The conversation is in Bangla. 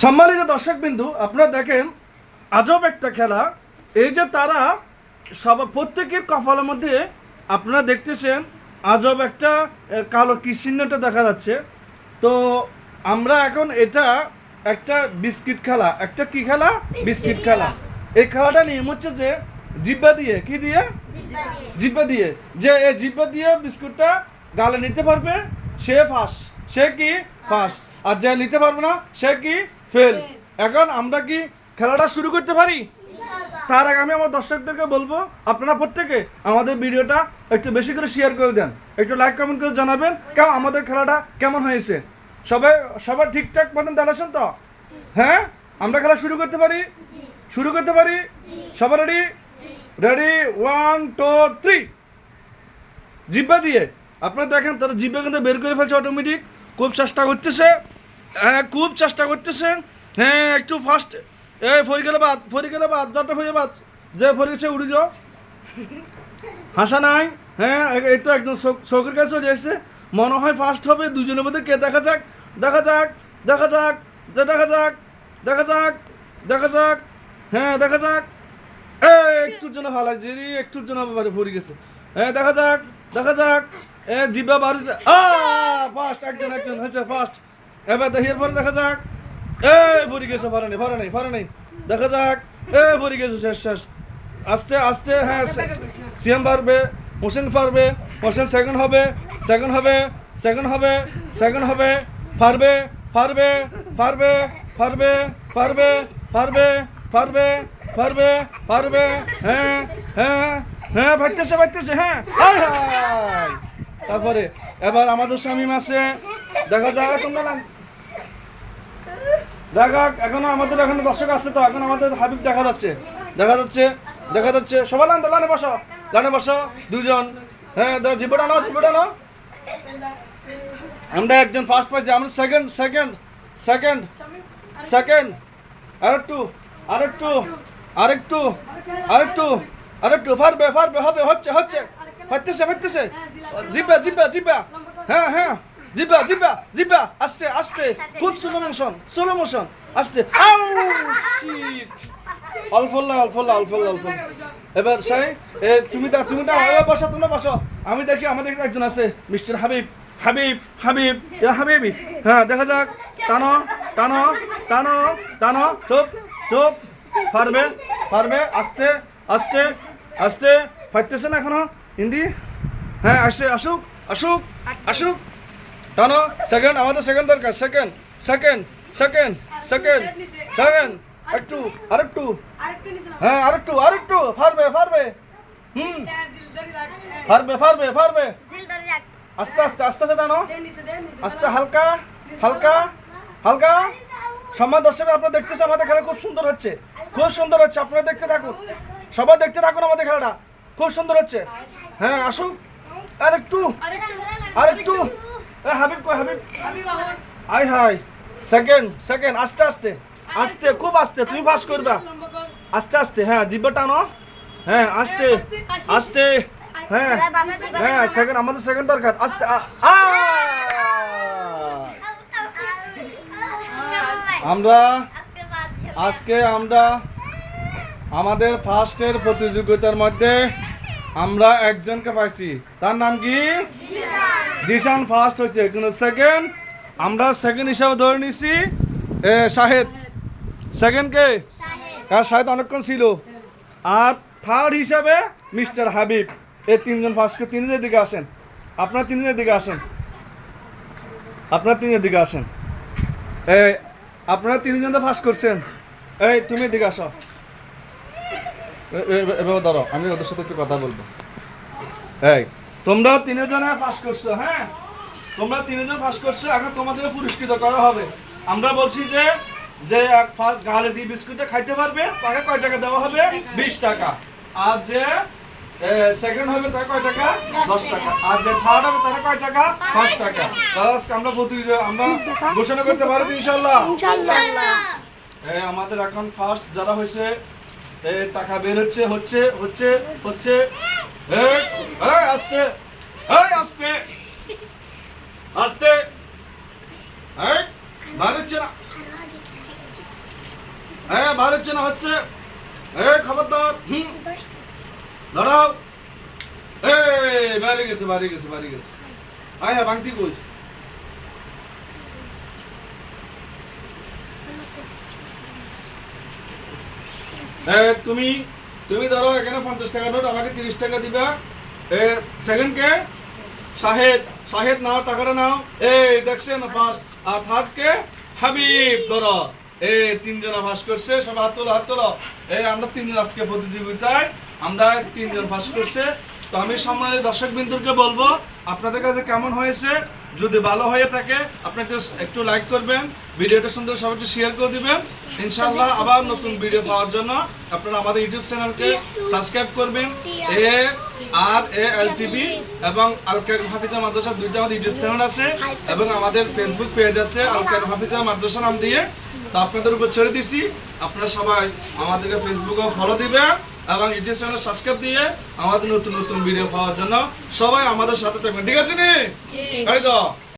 সম্মানিত দর্শক বিন্দু আপনারা দেখেন আজব একটা খেলা। এই যে তারা সব প্রত্যেকের কপালের মধ্যে আপনারা দেখতেছেন আজব একটা কালো কি চিহ্নটা দেখা যাচ্ছে। তো আমরা এখন এটা একটা বিস্কিট খেলা। একটা কি খেলা? বিস্কিট খেলা। এই খেলাটা নিয়ম হচ্ছে যে জিব্বা দিয়ে কি দিয়ে? জিব্বা দিয়ে। যে এই জিব্বা দিয়ে বিস্কুটটা গালে নিতে পারবে সে ফাঁস। সে কি? ফাঁস। আর যে নিতে পারবে না সে কি? ফেল। এখন আমরা কি খেলাটা শুরু করতে পারি? তার আগে আমি আমার দর্শকদেরকে বলব আপনারা প্রত্যেকে আমাদের ভিডিওটা একটু বেশি করে শেয়ার করে দেন। একটু লাইক কমেন্ট করে জানাবেন কেউ আমাদের খেলাটা কেমন হয়েছে। সবাই সবার ঠিকঠাক মতন দাঁড়াচ্ছেন তো হ্যাঁ? আমরা খেলা শুরু করতে পারি? শুরু করতে পারি? সবার ready ready one two three জিব্বা দিয়ে। আপনারা দেখেন তারা জিব্বা কিন্তু বের করে ফেলছে অটোমেটিক খুব চেষ্টা করতেছে। হ্যাঁ খুব চেষ্টা করতেছে হ্যাঁ একটু ফার্স্ট এ ফরি গেলে বাদ ফরি গেলে বাদ যত হয়ে বাদ। যে ফরি গেছে উড়ি যাও। হাসা নাই। হ্যাঁ এই তো একজন চোখের কাছে চলে এসেছে মনে হয় ফার্স্ট হবে, দুজনের মধ্যে কে দেখা যাক? দেখা যাক দেখা যাক, যে দেখা যাক দেখা যাক দেখা যাক। হ্যাঁ দেখা যাক। এই, একটুর জন্য ভালো লাগছে এই একটুর জন্য বাড়ি ভরে গেছে। হ্যাঁ দেখা যাক দেখা যাক। এ, জিব্বা বাড়িছে। আ ফার্স্ট একজন একজন, হয়েছে ফার্স্ট এবার দেখি এরপরে দেখা যাক। এ ভরে গেছে ভরে নেই ভরে নেই ভরে নেই। দেখা যাক। এ ভরে গেছে শেষ শেষ। আস্তে আস্তে হ্যাঁ সিএম পারবে হোসেন পারবে হোসেন সেকেন্ড হবে সেকেন্ড হবে সেকেন্ড হবে সেকেন্ড হবে পারবে পারবে পারবে পারবে পারবে পারবে পারবে পারবে পারবে হ্যাঁ হ্যাঁ হ্যাঁ ভাবতেছে ভাবতেছে হ্যাঁ তারপরে এবার আমাদের স্বামী মাসে দেখা যায় তোমরা এখনও আমাদের এখনও দর্শক তো, এখন আমাদের হাবিব দেখা যাচ্ছে। দেখা যাচ্ছে দেখা যাচ্ছে। লান বসো লানে বসো। দুজন হ্যাঁ জিবটা নাও জিবটা নাও আমরা একজন ফার্স্ট আমরা সেকেন্ড সেকেন্ড সেকেন্ড সেকেন্ড আরেকটু আরেকটু আরেকটু আরেকটু আরেকটু ফারবে ফারবে হবে, হচ্ছে হচ্ছে হচ্ছে হচ্ছে জিব্বা জিব্বা জিব্বা হ্যাঁ হ্যাঁ। জিব্বা জিব্বা জিব্বা আস্তে আস্তে খুব স্লো মোশন স্লো মোশন আস্তে আউ শিট অল্প না, অল্প না, অল্প না, অল্প এবার সাই এ তুমি দা তুমি এবার বসো তোমরা বসো। আমি দেখি আমাদের একজন আছে মিস্টার হাবিব হাবিব হাবিব এ হাবিবি হ্যাঁ দেখা যাক। টানো টানো টানো টানো চুপ চুপ। পারবে পারবে আস্তে আস্তে আস্তে। ফাইতেছে না এখনও? হিন্দি? হ্যাঁ আসে আসুক আসুক আসুক। টানো সেকেন্ড আমাদের সেকেন্ড দরকার second second second second second একটু আরেকটু। হ্যাঁ আরেকটু আরেকটু ফারবে পারবে হুম। পারবে ফারবে পারবে আস্তে আস্তে আস্তে আস্তে টানো। আস্তে হালকা হালকা হালকা। সম্মান দর্শক আপনারা দেখতেছে আমাদের খেলা খুব সুন্দর হচ্ছে। খুব সুন্দর হচ্ছে আপনারা দেখতে থাকুন। সবাই দেখতে থাকুন আমাদের খেলাটা। খুব সুন্দর হচ্ছে। হ্যাঁ আসুন আর একটু আর একটু এ, হাবিব কই হাবিব? আই হাই সেকেন্ড সেকেন্ড আস্তে আস্তে। আস্তে খুব আস্তে তুমি করবা। আস্তে আস্তে হ্যাঁ জিব্বা টানো। হ্যাঁ আস্তে আস্তে হ্যাঁ। হ্যাঁ সেকেন্ড আমাদের সেকেন্ড দরকার। আস্তে! আমরা আজকে আমরা আমাদের ফার্স্টের প্রতিযোগিতার মধ্যে আমরা একজনকে পাইছি। তার নাম কি? জিশান ফার্স্ট হচ্ছে কিন্তু সেকেন্ড আমরা সেকেন্ড হিসাবে ধরে নিছি। এ শাহেদ। সেকেন্ড কে? কার শাহেদ অনেকক্ষণ ছিল। আর থার্ড হিসাবে মিস্টার হাবিব। এই তিনজন ফার্স্ট ফার্স্টকে তিনজনের দিকে আসেন। আপনার তিনজনের দিকে আসেন। আপনার তিনজনের দিকে আসেন। এই আপনারা তিনজন তো ফার্স্ট করছেন। এই তুমি দিকে আসো। এ- এ- এভাবে ধরো আমি ওদের সাথে একটু কথা বলব। এই তোমরা তিনজনে পাস করছ হ্যাঁ? তোমরা তিনজন পাস করছ এখন তোমাদের পুরস্কৃত করা হবে। আমরা বলছি যে যে এক গালে দিয়ে বিস্কুটটা খাইতে পারবে তাকে কয় টাকা দেওয়া হবে? বিশ টাকা। আর যে সেকেন্ড হবে তার কয় টাকা? দশ টাকা। আর যে থার্ড হবে তার কয় টাকা? পাঁচ টাকা। তাহলে আমরা প্রতিযোগিতা আমরা ঘোষণা করতে পারি ইনশাল্লাহ এই আমাদের এখন ফার্স্ট যারা হয়েছে এই টাকা বের হচ্ছে হচ্ছে হচ্ছে হচ্ছে। আস্তে। আস্তে। আস্তে। হচ্ছে না হ্যাঁ হচ্ছে না হচ্ছে। এ খবরদার। হুম। দাঁড়াও। এই, বাড়ি গেছে বাড়ি গেছে বাড়ি গেছে। আয় ভাঙতি কই? তুমি তুমি ধরো এখানে পঞ্চাশ টাকা নোট, আমাকে তিরিশ টাকা দিবা। এ সেকেন্ড কে? শাহেদ শাহেদ নাও, টাকাটা নাও। এই, দেখছেন ফার্স্ট আর থার্ড কে? হাবিব, ধরো। এই তিনজন পাস করছে, সব হাত তোলো হাত তোলো। এই আমরা তিনজন আজকে প্রতিযোগিতায়, আমরা তিনজন পাস করছে। তো আমি সম্মানিত দর্শক বিন্দুকে বলব, আপনাদের কাছে কেমন হয়েছে? যদি ভালো হয়ে থাকে, আপনি একটু একটু লাইক করবেন, ভিডিওটা সুন্দর সবাই একটু শেয়ার করে দিবেন। ইনশাল্লাহ আবার নতুন ভিডিও পাওয়ার জন্য। আপনারা আমাদের ইউটিউব চ্যানেলকে সাবস্ক্রাইব করবেন। এ আর এ এল টিভি এবং আলকার হাফিজা মাদ্রাসা দুইটা আমাদের ইউটিউব চ্যানেল আছে এবং আমাদের ফেসবুক পেজ আছে আলকার হাফিজা মাদ্রাসা নাম দিয়ে। তো আপনাদের উপর ছেড়ে দিছি। আপনারা সবাই আমাদেরকে ফেসবুকে ফলো দিবেন এবং ইউটিউব চ্যানেল সাবস্ক্রাইব দিয়ে আমাদের নতুন নতুন ভিডিও পাওয়ার জন্য সবাই আমাদের সাথে থাকবেন। ঠিক আছে নি? এই তো?